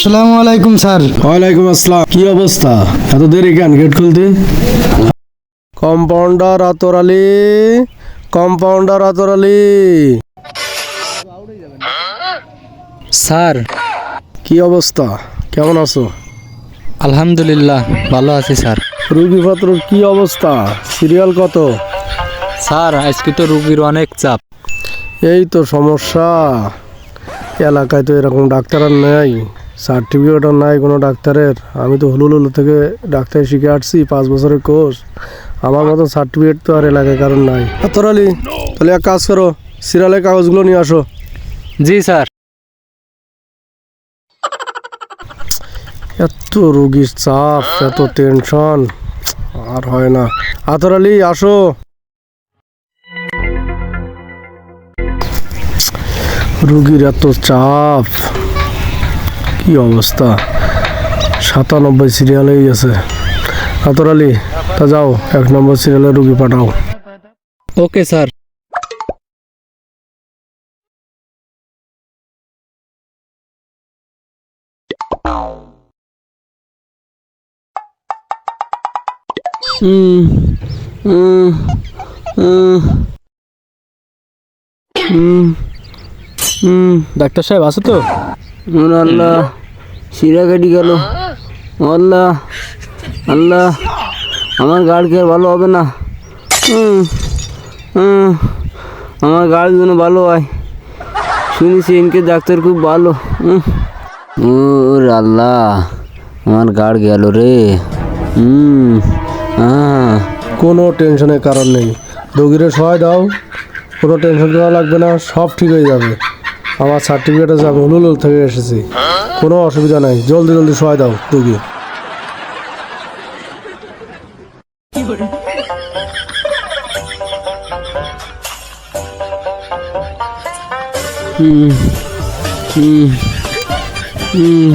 আসসালামু আলাইকুম স্যার। ওয়ালাইকুম আসসালাম। কি অবস্থা? এত দেরি কেন গেট খুলতে? কম্পাউন্ডার আতর আলী। কম্পাউন্ডার আতর আলী। স্যার কি অবস্থা? কেমন আছো? আলহামদুলিল্লাহ ভালো আছি স্যার। রুগী পাত্রর কি অবস্থা? সিরিয়াল কত? স্যার আজকে তো রুগীর অনেক চাপ। এই তো সমস্যা। এলাকায় তো এরকম ডাক্তার আর নেই। সার্টিফিকেটও নাই কোনো ডাক্তারের। আমি তো হুলুলুলু থেকে ডাক্তার শিখে আসছি পাঁচ বছরের কোর্স। আমার মতো সার্টিফিকেট তো আর এলাকায় কারণ নাই। আতর আলী তাহলে এক কাজ করো সিরিয়ালের কাগজগুলো নিয়ে আসো। জি স্যার। এত রুগীর চাপ এত টেনশন আর হয় না। আতর আলী আসো। রুগীর এত চাপ। কি অবস্থা সাতানব্বই সিরিয়ালেই গেছে আতর আলী তা যাও এক নম্বর সিরিয়ালে রুগী পাঠাও ওকে স্যার হুম হুম হুম হুম হুম ডাক্তার সাহেব আছে তো আল্লাহ শিরা কেটে গেল। আল্লাহ আল্লাহ, আমার গাড়ি আর ভালো হবে না? আমার গাড়ি যেন ভালো হয়। শুনেছি এনকে ডাক্তার খুব ভালো। ওর আল্লাহ, আমার গাড় গেল রে। হুম কোনো টেনশনের কারণ নেই। রোগীরে সহায় দাও, কোনো টেনশন করা লাগবে না, সব ঠিক হয়ে যাবে। আমার সার্টিফিকেট আছে আমি হুলুলুল থেকে এসেছি। কোনো অসুবিধা নাই। জলদি জলদি সহায় দাও রুগী। হুম হুম হুম।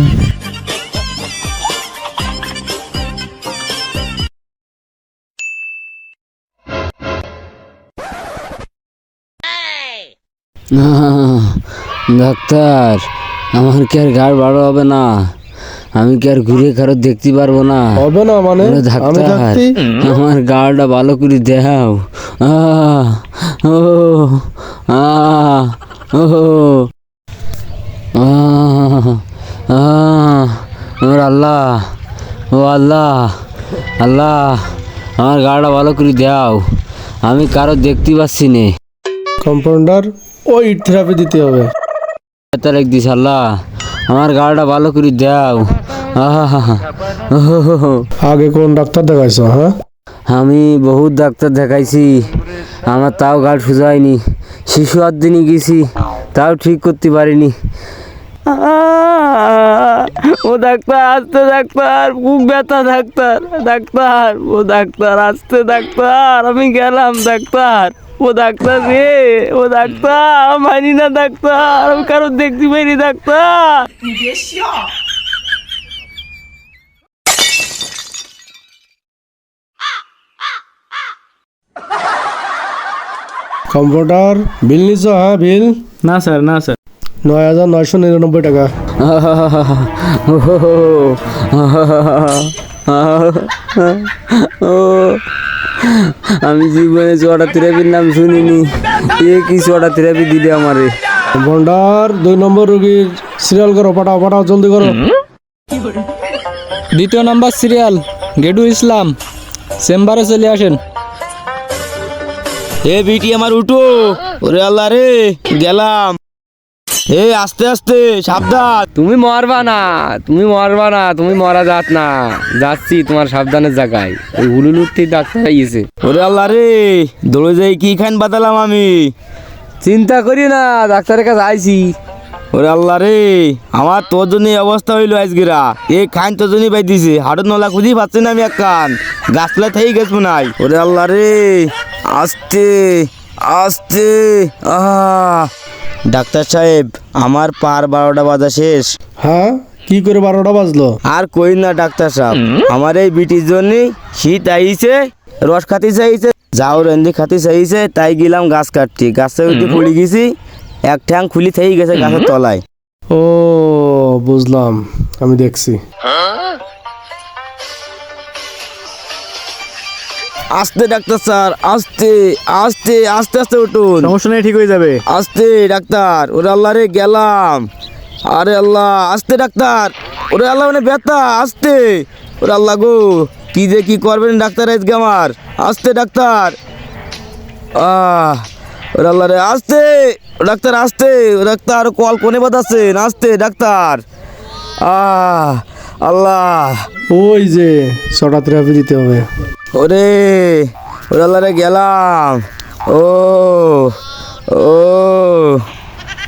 ডাক্তার আমার কি আর গাড় ভালো হবে না? আমি কি আর ঘুরে কারও দেখতে পারব না? হবে না মানে? আমি ডাক্তার থাকতে? আমার গাড়টা ভালো করে দেখাও। আহ, ও আহ, ও আহ, আহ, ওর আল্লাহ ও আল্লাহ আল্লাহ আমার গাড়টা ভালো করে দাও আমি কারও দেখতে পাচ্ছি নে। কম্পাউন্ডার ওই থেরাপি দিতে হবে। তার এক দিস আল্লাহ। আমার গাড়িটা ভালো করে দাও। আগে কোন ডাক্তার দেখাইছো হ্যাঁ? আমি বহুত ডাক্তার দেখাইছি। আমার তাও গাড় সুজায়নি। শিশু আর দিনই গেছি তাও ঠিক করতে পারিনি। ও ডাক্তার আসতে ডাক্তার বুক ব্যথা ডাক্তার ডাক্তার ও ডাক্তার আসতে ডাক্তার আমি গেলাম ডাক্তার। ও ডাক্তার রে ও ডাক্তার মানি না ডাক্তার আমি কারও দেখতে পাইনি ডাক্তার কম্পাউন্ডার বিল নিছো হ্যাঁ বিল না স্যার না স্যার নয় হাজার নয়শো নিরানব্বই টাকা ও আমি জীবনে চড়া থেরাপির নাম শুনিনি এ কি চড়া থেরাপি দিলে আমারে? ভন্ডার দুই নম্বর রুগীর সিরিয়াল করো পাঠাও পাঠাও জলদি করো। দ্বিতীয় নাম্বার সিরিয়াল গেডু ইসলাম চেম্বারে চলে আসেন। এ বিটি আমার উঠো। ওরে আল্লাহ রে গেলাম। এ আস্তে আস্তে সাবধান। তুমি মরবা না তুমি মরবা না তুমি মরা যাত না। যাচ্ছি তোমার সাবধানের জায়গায়। ওই হুলুলুর ডাক্তার আইয়েছে। ওরে আল্লাহ রে দৌড়ে যাই কি খান বাতালাম আমি? চিন্তা করি না ডাক্তারের কাছে আইছি। ওরে আল্লাহ রে আমার তোর জন্য অবস্থা হইল আজকেরা এ খান তোর জন্যই পাই দিছে হাটত নলা খুঁজি পাচ্ছি না আমি এক কান। গাছতলা থেকেই গেছবো নাই। ওরে আল্লাহ রে আস্তে আস্তে আহ। ডাক্তার সাহেব আমার পার বারোটা বাজা শেষ। হ্যাঁ? কি করে বারোটা বাজলো? আর কই না ডাক্তার সাহেব আমার এই বিটির জন্য শীত আইছে রস খাতে চাইছে। যাও রেন্দি খাতে চাইছে তাই গেলাম গাছ কাটতে। গাছে উঠে পড়ে গেছি এক ঠ্যাং খুলি থেই গেছে গাছের তলায়। ও বুঝলাম। আমি দেখছি। আস্তে ডাক্তার স্যার আস্তে আস্তে আস্তে আস্তে উঠুন। সমস্যা নেই ঠিক হয়ে যাবে। আস্তে ডাক্তার ওরে আল্লাহ রে গেলাম। আরে আল্লাহ আস্তে ডাক্তার ওরে আল্লাহ মানে ব্যথা আস্তে। ওরে আল্লাহ গো কি যে কি করবেন ডাক্তার আজকে আমার? আস্তে ডাক্তার। আহ ওরে আল্লাহ রে আস্তে। ডাক্তার আস্তে। ডাক্তার কল কোনে বাতাচ্ছেন আস্তে ডাক্তার। আহ আল্লাহ। ওই যে ছটা থেরাপি দিতে হবে। ওরে ওরে আল্লাহ রে গেলাম। ও ও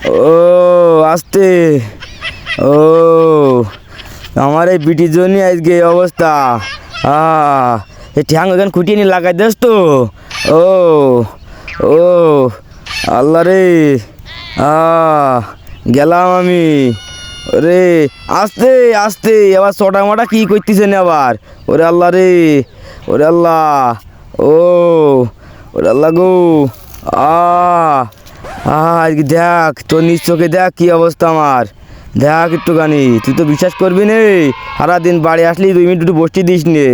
ও আস্তে। ও আমার এই বিটির জন্য আজকে এই অবস্থা। আ এই ঠ্যাং ওখানে খুঁটিয়ে নিয়ে লাগাই দেস তো? ও ও আল্লাহ রে। আ গেলাম আমি। ওরে আস্তে আস্তে আবার ছটা মোটা কি করতেছেন আবার? ওরে আল্লাহ রে, ওরে আল্লাহ, ও, ওরে আল্লাহ গো আজকে দেখ, তোর নিজ চোখে দেখ কী অবস্থা আমার। দেখ একটুখানি, তুই তো বিশ্বাস করবি নে, সারাদিন বাড়ি আসলি দুই মিনিট একটু বসতে দিস নে।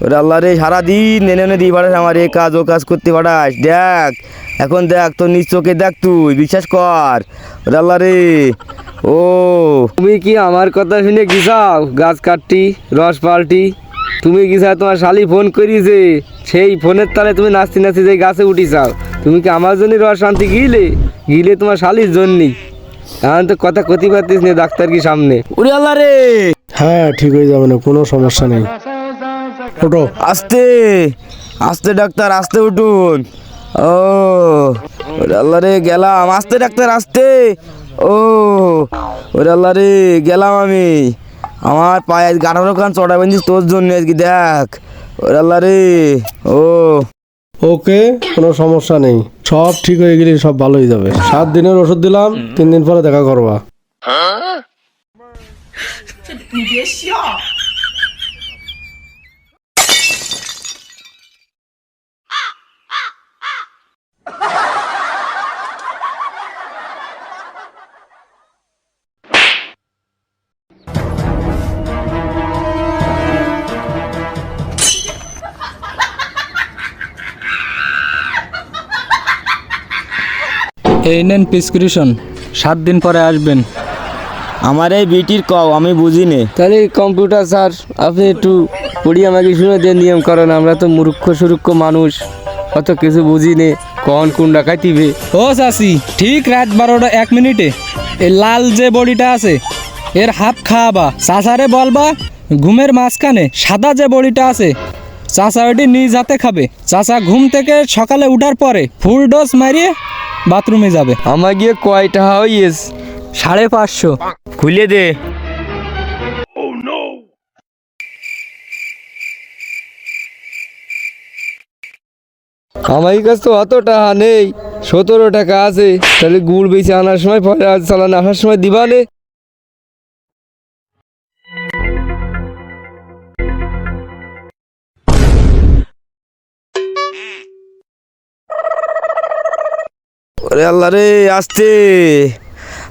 ওরে আল্লাহ রে সারাদিন নেনে এনে দিয়ে পাঠাস আমার এ কাজ ও কাজ করতে পাঠাস দেখ এখন দেখ তোর নিজ চোখে দেখ তুই বিশ্বাস কর। ওরে আল্লাহ রে ও। তুমি কি আমার কথা শুনে গিসাও গাছ কাটটি রস পাল্টি তুমি গিসা তোমার শালি ফোন করিছে সেই ফোনের তালে তুমি নাচতে নাচতে যে গাছে উঠি চাও তুমি কি আমার জন্য রস আনতে গিলে? গিলে তোমার শালির জন্যই। এখন তো কথা কতি পারতিস না ডাক্তার কি সামনে। ওরে আল্লাহ রে! হ্যাঁ ঠিক হয়ে যাবে না কোনো সমস্যা নেই। ওটো আস্তে আস্তে ডাক্তার আস্তে উঠুন। ও ওরে আল্লাহ রে গেলাম। আস্তে ডাক্তার আস্তে। ও ওরে আল্লাহ রে গেলাম আমি। আমার পায়ে আজ গাঠারো খান চড়া বেঞ্চিস তোর জন্য আজকে দেখ। ওরে আল্লাহ রে ও। ওকে কোনো সমস্যা নেই। সব ঠিক হয়ে গেলে সব ভালো হয়ে যাবে। সাত দিনের ওষুধ দিলাম তিন দিন পরে দেখা করবা। এই নেন প্রেসক্রিপশন সাত দিন পরে আসবেন। আমার এই বিটির কও আমি বুঝি নে তাহলে কম্পিউটার স্যার আপনি একটু পড়ি আমাকে শুনে দিয়ে নিয়ম করেন আমরা তো মূর্খ সুরুক্ষ মানুষ। অত কিছু বুঝি নে কখন কোন ডাকাই দিবে ও চাষি ঠিক রাত বারোটা এক মিনিটে। এই লাল যে বডিটা আছে এর হাফ খাওয়াবা। চাষারে বলবা ঘুমের মাঝখানে সাদা যে বডিটা আছে চাষা ওটি নিজ হাতে খাবে। চাষা ঘুম থেকে সকালে উঠার পরে ফুল ডোজ মারিয়ে বাথরুমে যাবে। আমার গিয়ে কয়টা হইয়েস? সাড়ে পাঁচশো। খুলে দে। আমার কাছে তো অত টাকা নেই, সতেরো টাকা আছে। তাহলে গুড় বেশি আনার সময় পরে চালান আসার সময় দিবানে আল্লাহ রে, আসতে।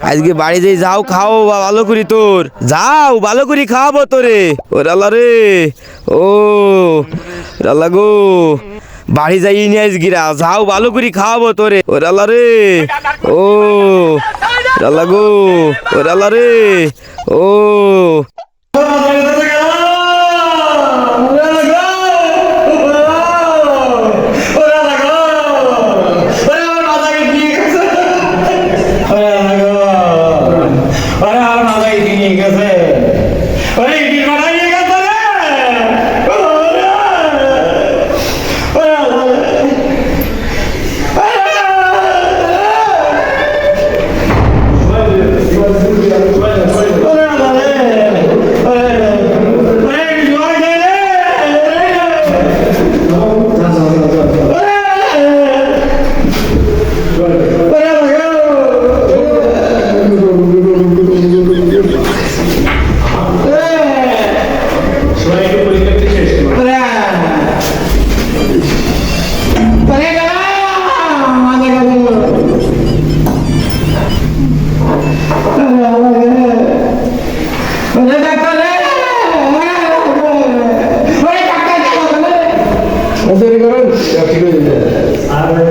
আজকে বাড়ি যাই যাও, খাও, বা ভালো করি তোর। যাও, ভালো করি খাওয়াবো তোরে। ওরে আল্লাহ রে, ও আল্লাহ গো। বাড়ি যাই নিয়ে আজগিরা যাও, ভালো করি খাওয়াবো তোরে। ওরে আল্লাহ রে, ও আল্লাহ গো, ওরে আল্লাহ রে, ও আরে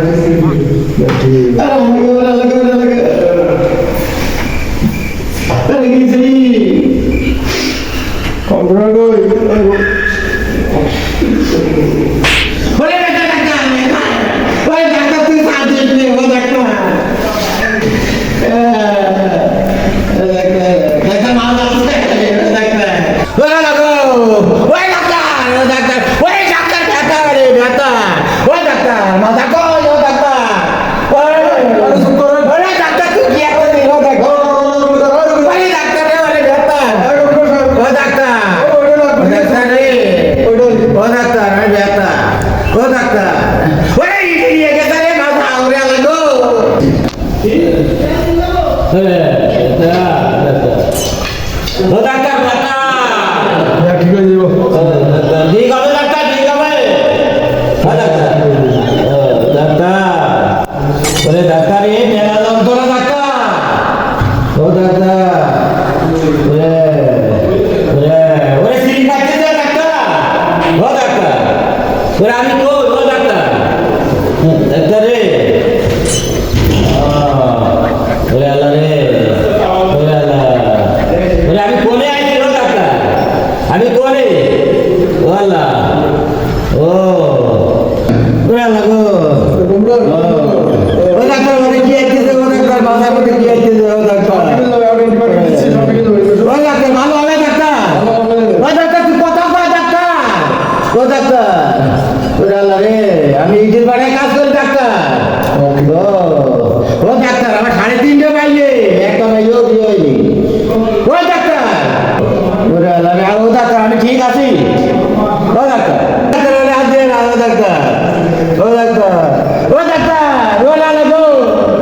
আমি কই ডাক্তার ডাক্তার রে ওরে আল্লাহ রে ওরে আল্লাহ ওরে আমি কোনে আইছি ও ডাক্তার আমি কোনে ও আল্লাহ ও ওরে আল্লাহ গো ও ডাক্তার ওরে কি আইতেছে ও ডাক্তার মাথা মধ্যে কি আইতেছে ও ডাক্তার ও ডাক্তার ভালো হবে ডাক্তার ও ডাক্তার তুই কথা কয় ডাক্তার ও ডাক্তার ওরে আল্লাহ রে আমি ইটের বাড়ায় কাজ করি ডাক্তার ও ও ডাক্তার আমার সাড়ে তিনটে বাইলে একটা বাইলেও বিয়ে হয়নি ও ডাক্তার ওরে আল্লাহ রে ও ডাক্তার আমি ঠিক আছি ও ডাক্তার ডাক্তার ওরে হাত দিয়ে না, ও ডাক্তার ও ডাক্তার ও ডাক্তার ও লালা গো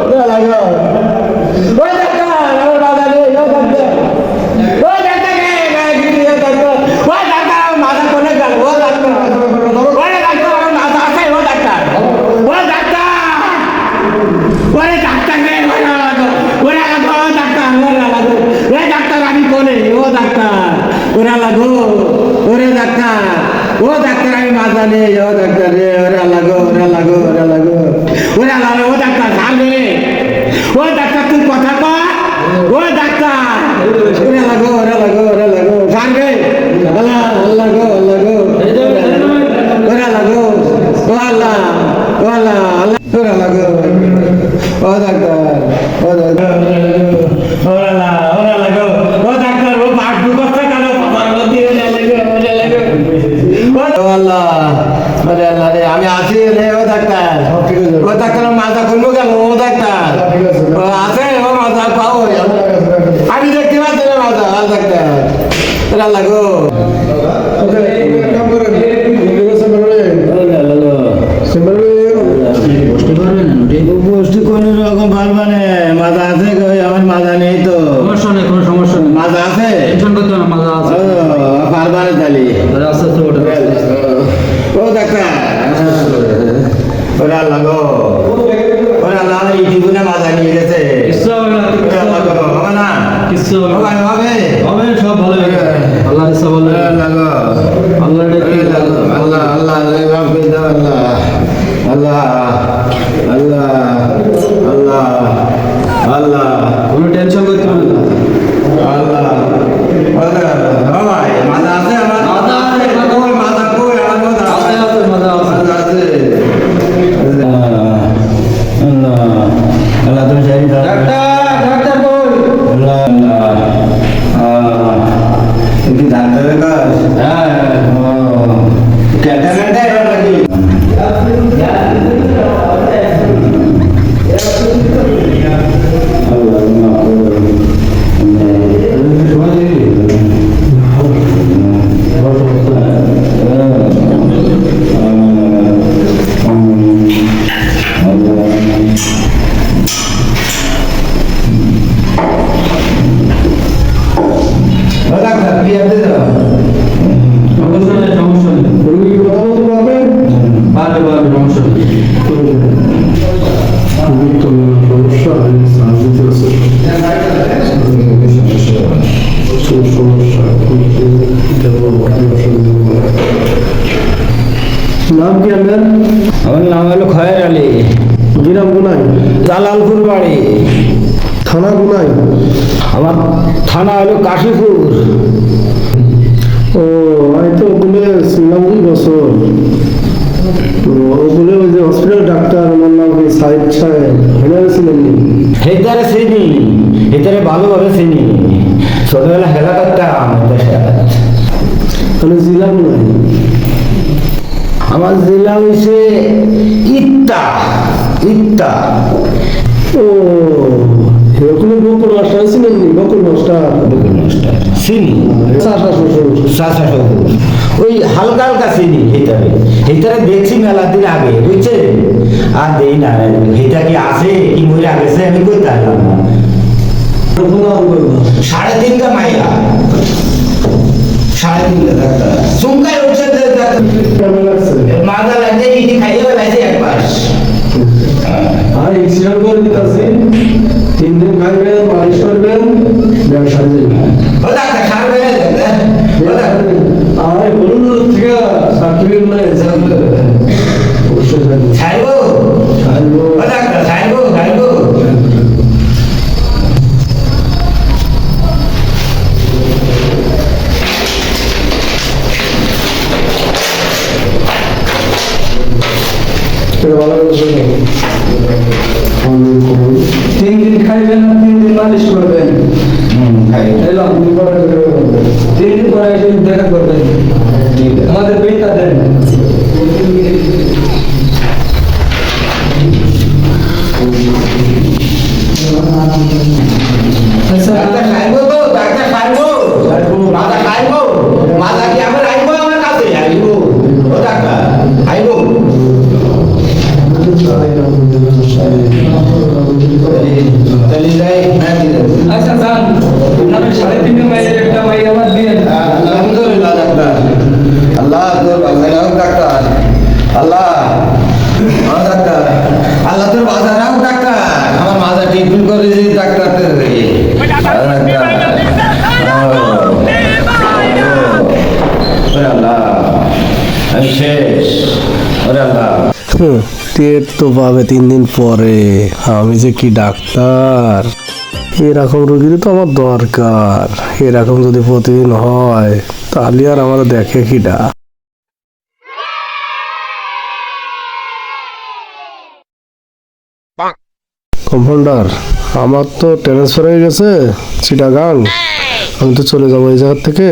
ও লালা গো ও ডাক্তার আমার বাধা নেই ও ডাক্তার ও ডাক্তার রে রে, রে, রে, ডাক্তার ও ডাক্তার আমার মাথা কোনে গেল ও ডাক্তার ওরে ডাক্তার আমার মাথা আছে ও ডাক্তার ও ডাক্তার ওরে ডাক্তার রে ওরে লাগো ওরে লাগো ও ডাক্তার ওরে লাগো ওরে ডাক্তার আমি কোনে ও ডাক্তার ওরে লাগো ওরে ডাক্তার ও ডাক্তার আমি মাথা নেই ও ডাক্তার রে ওরে লাগো ওরে লাগো ওরে লাগো ওরে লাগো ও ডাক্তার সামনে ও ডাক্তার তুই কথা কর ও ডাক্তার ওরে ওরে লাগো ওরে লাগো সামনে আল্লাহ আল্লাহ গো আল্লাহ গো ওরে লাগো ও আল্লাহ ও আল্লাহ আল্লাহ ওরে লাগো ও ডাক্তার ও ডাক্তার ওরে লাগো ওরে লাগো ও ডাক্তার বাট দুবস্তা কালো পাপার মধ্যে ওরে লাগো ওরে লাগো ও আল্লাহ ওরে আল্লাহ রে আমি আছি রে ও ডাক্তার। ও ডাক্তার মাথা খুলবো কেন? ও ডাক্তার। আছে ও মাথা পাও আমি দেখতে পাচ্ছি না মাথা ডাক্তার। লাগো ওরে লাগো গোষ্ঠী কোন রকম পারবে না মাথা আছে কই? আমার মাথা নেই তো সমস্যা নেই কোনো সমস্যা নেই মাথা আছে টেনশন করতে হবে না মাথা আছে পারবে না তাহলে আস্তে আস্তে ওঠে ও ডাক্তার ওরা লাগো ওরা লাল ইটিগুনে মাথা নিয়ে গেছে কিচ্ছু হবে না ওরা লাগো হবে না কিচ্ছু হবে হবে হবে সব ভালো হবে ডেকে ওরা লাগো। আল্লাহ আল্লাহ আল্লাহ আল্লাহ আল্লাহ আল্লাহ আল্লাহ কোনো টেনশন করতে হবে না। আল্লাহ আল্লাহ জালালপুর বাড়ি থানা কোনায় আমার থানা হলো কাশীপুর। ও আমি তো ওগুলো শুনলাম দুই বছর। ওগুলো ওই যে হসপিটাল ডাক্তার আমার নাম কি সাইদ সাহেব হেনারে ছিলেন চিনি হেতারে ভালোভাবে চিনি ছোটবেলা খেলা করতাম তাহলে জেলা কোনায় আমার জেলা হয়েছে ইত্তা ইত্তা ওখানে বকুল মাস্টার ছিলেন নি? বকুল মাস্টার। চিনি চাষা শ্বশুর চাষা শ্বশুর ওই হালকা হালকা চিনি হেতারে হেতারে দেখছি মেলা দিন আগে বুঝছে? আর দেই না হেতা কি আছে? কি মরে আগেছে আমি করতে পারলাম না। সাড়ে তিনটা মাইয়া সাড়ে তিনটা ডাক্তার চুমকায় উঠছে যে ডাক্তার। তিন মালিশ করবেন এলাম, দিন। পরে দেখা করবেন। আমাদের বেতা দেন। ওরে আল্লাহ। হুম, টেট তো পাবে তিন দিন পরে। আমি যে কি ডাক্তার? এরকম রোগীর তো আমার দরকার। এরকম যদি প্রতিদিন হয় তাহলে আর আমার দেখে কিটা কম্পাউন্ডার আমার তো ট্রান্সফার হয়ে গেছে চিটাগাং। আমি তো চলে যাব এই জায়গার থেকে।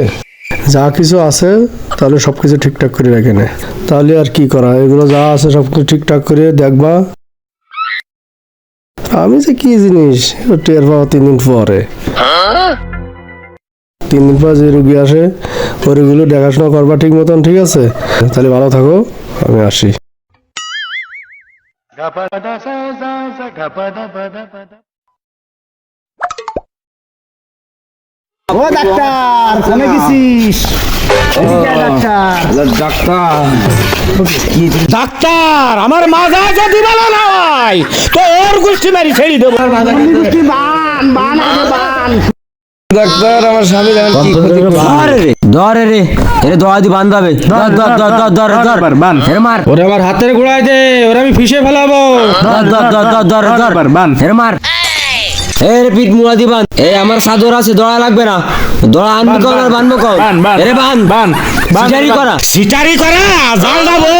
যা কিছু আছে, তাহলে সব কিছু ঠিকঠাক করে রেখে নে। তাহলে আর কি করা? এগুলো যা আছে সব কিছু ঠিকঠাক করে দেখবা। আমি যে কি জিনিস? টের পাবো তিন দিন পরে। তিন দিন পর যে রুগী আসে ওই দেখাশোনা করবা ঠিক মতন, ঠিক আছে? তাহলে ভালো থাকো, আমি আসি। ও ডাক্তার কোনে গেছিস ডাক্তার আমার মাজা যদি ভালো না হয় তো ওর গোষ্ঠী মারি ছেড়ে দেবো ডাক্তার আমার স্বামী জানেন কি ক্ষতি করছে? ধরে রে এরে দোয়া দি বান্ধাবে ধর ধর ধর ধর ধর ধর এর মার ওরে আমার হাতের গোড়ায় দে ওরে আমি ফিসে ফেলাবো ধর ধর ধর ধর ধর ধর এর মার এর পিঠ মুড়া দি বান। এ আমার সাদর আছে দড়া লাগবে না। দড়া আনবি কর আর বানবো কর এরে বান বান সিটারি করা। সিটারি করা? জাল দাবো